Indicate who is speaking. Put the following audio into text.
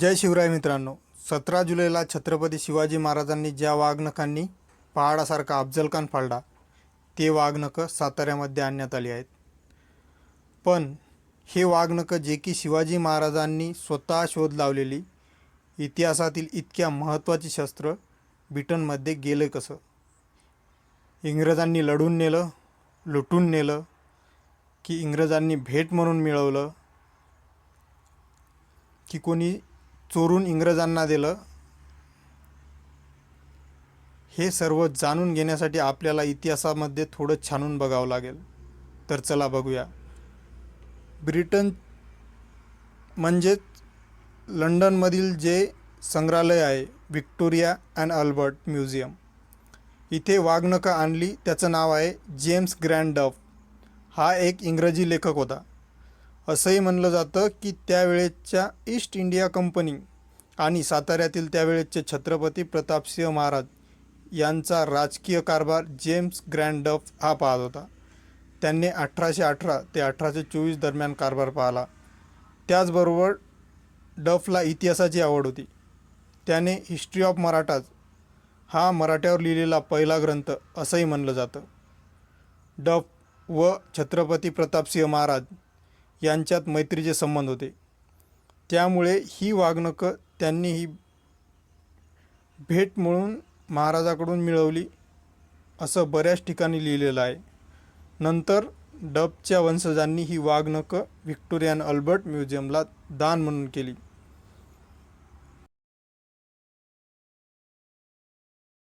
Speaker 1: जय शिवराय मित्रांनो. सतरा जुलैला छत्रपती शिवाजी महाराजांनी ज्या वाघनखांनी पहाडासारखा अफजलखान फाळला ते वाघनखं साताऱ्यामध्ये आणण्यात आली आहेत. पण हे वाघनखं जे की शिवाजी महाराजांनी स्वतः शोध लावलेली इतिहासातील इतक्या महत्त्वाची शस्त्र ब्रिटनमध्ये गेलं कसं? इंग्रजांनी लढून नेलं लुटून नेलं की इंग्रजांनी भेट म्हणून मिळवलं की कोणी चोरून इंग्रजांना दिलं. हे सर्व जाणून घेण्यासाठी आपल्याला इतिहासामध्ये थोडं छानून बघावं लागेल. तर चला बघूया. ब्रिटन म्हणजेच लंडनमधील जे संग्रहालय आहे व्हिक्टोरिया अँड अल्बर्ट म्युझियम. इथे वाघनखं आणली. त्याचं नाव आहे जेम्स ग्रँड डफ हा एक इंग्रजी लेखक होता. असंही म्हणलं जातं की त्यावेळेच्या ईस्ट इंडिया कंपनी आणि साताऱ्यातील त्यावेळेचे छत्रपती प्रतापसिंह महाराज यांचा राजकीय कारभार जेम्स ग्रँड डफ हा पाहत होता. त्यांनी अठराशे अठरा ते अठराशे चोवीस दरम्यान कारभार पाहिला. त्याचबरोबर डफला इतिहासाची आवड होती. त्याने हिस्ट्री ऑफ मराठाज हा मराठ्यावर लिहिलेला पहिला ग्रंथ असंही म्हणलं जातं. डफ व छत्रपती प्रतापसिंह महाराज यांच्यात मैत्रीचे संबंध होते. त्यामुळे ही वागणुकं त्यांनी ही भेट म्हणून महाराजाकडून मिळवली असं बऱ्याच ठिकाणी लिहिलेलं आहे. नंतर डबच्या वंशजांनी ही वाघनकं व्हिक्टोरियन अल्बर्ट म्युझियमला दान म्हणून केली.